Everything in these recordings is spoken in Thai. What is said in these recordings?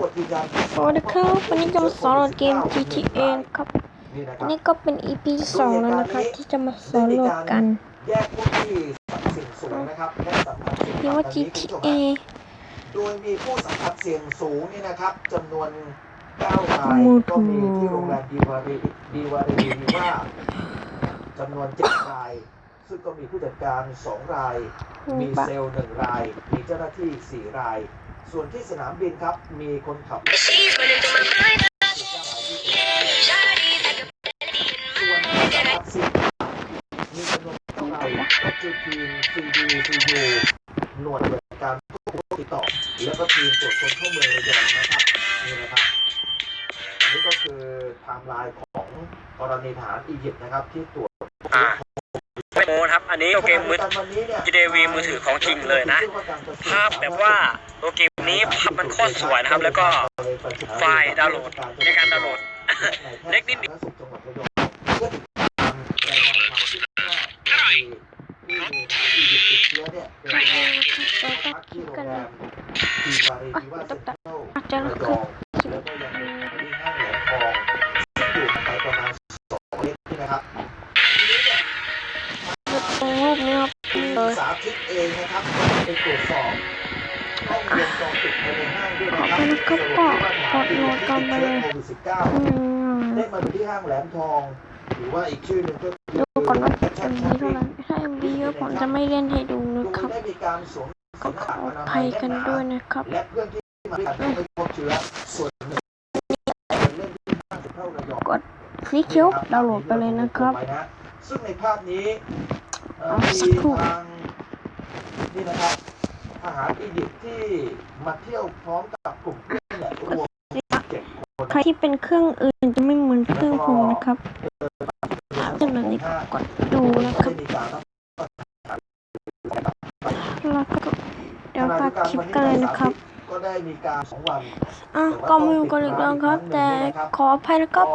ตรวจยืนยันสวัสดีครับวันนี้จะมาสอนโหลดเกม GTA ครับนี่นะคอัรันบนี้ก็เป็น EP ที่สองแล้วนะครับที่จะมาสอนโหลดกันแยกผู้ที่สัมผัสเสี่ยงสูงนะครับและสัมผัสเสี่ยงเรียกว่าต่ำดังนี้คุณผู้ชม GTA ฮะโดยมีผู้สัมผัสเสี่ยงสูงนี่นะครับจำนวน9รายมือถือก็มีที่โรงแรมดีวารีดีวารีว่าจำนวน7รายซึ่งก็มีผู้จัดการ 2 ราย มีเซลล์หนึ่งราย มีเจ้าหน้าที่ 4 ราย ส่วนที่สนามบินครับมีคนขับ She's running through my mind. ส่วนสับสิบมีจำนวนเท่าไหร่ก็คือทีม CDCU หน่วยบริการผู้ติดต่อ แล้วก็ทีมตรวจคนเข้าเมืองระยองนะครับนี่นะครับอันนี้ก็คือไทม์ไลน์ของกรณีทหารอียิปต์นะครับที่ตรวจอ่าไม่โมนะครับ อันนี้โอเคมือวันนี้เนี่ย GDV มือถือของจริงเลยนะ ภาพแบบว่าโอเค นี้ภาพมันโคตรสวยนะครับ แล้วก็ไฟล์ดาวน์โหลดในการดาวน์โหลดเล็กนิดเดียวจังหวัดระยองเพื่อติดตามรายงานความคืบหน้ากรณีที่มีทหารอียิปต์ติดเชื้อเนี่ยเป็นการพักที่โรงแรมดีฟารีดีว่าเซ็นทรัลอาจจะระนะยครัอบงแล้วก็ยังมีที่ห้างแหลมทองซึ่งอยู่ไปประมาณสองเมตรนี่นะครับทีนี้เนี่ยตรงรูปนี้ครับเลยสาธิตเองนะครับก็ไปตรวจสอบกล้องวงจรปิดภายในห้าง ด้วยนะครับขอบคุณครับก็กดโหลดกันไปเลยเก้าอืมได้มาที่ห้างแหลมทอง หรือว่าอีกชื่อหนึ่งก็ดูก่อนว่า MB เท่านั้นถ้า MB เยอะผมจะไม่เล่นให้ดูนะครับก็ขออภัยกันด้วยนะครับและเพื่อนที่มาด้วยไม่พบเชื้อส่วนหนึ่งเล่นที่ห้างเซ็นทรัลระยองกดสีเขียวดาวน์โหลดไปเลยนะครับ ซึ่งในภาพนี้มีทางนี่นะครับ ทหารอียิปต์ที่มาเที่ยวพร้อมกับกลุ่มเพื่อนเนี่ยรวมเจ็ดคนใครที่เป็นเครื่องอื่นจะไม่เหมือนเครื่องผมนะครับจะแบบนี้ก็กดดูนะครับได้มีการรับแล้วก็เดี๋ยวตัดคลิปกันเลยนะครับ ก็ได้มีการสองวันอะก็ไมอยู่กันอีกแล้วครับ แต่ขออภัยนะครับ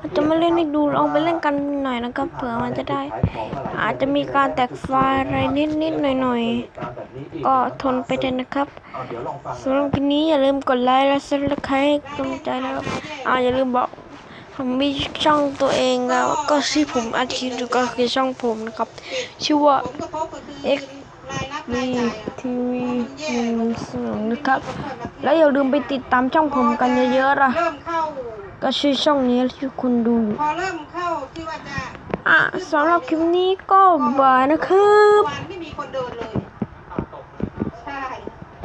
อาจจะไม่เล่นให้ดูลองไปเล่นกันหน่อยนะครับ เผื่อมันจะได้ อาจจะมีการแตกไฟล์อะไรนิดๆหน่อยๆก็ทนไปเถอะนะครับเอาเดี๋ยวลองฟังสำหรับคลิปนี้อย่าลืมกดไลค์และซับสไครต์ให้กำลังใจนะครับอ่าอย่าลืมบอกผมมีช่องตัวเองแล้วก็ที่ผมอาชีพอยู่ก็คือช่องผมนะครับ ชื่อว่า X V T V หนึ่งสองนะครับ แล้วอย่าลืมไปติดตามช่องผมกันเยอะๆล่ะเริ่มเข้าก็ชื่อช่องนี้ที่คุณดูอยู่พอเริ่มเข้าที่ว่าจะอะสำหรับคลิปนี้ก็บายนะครับ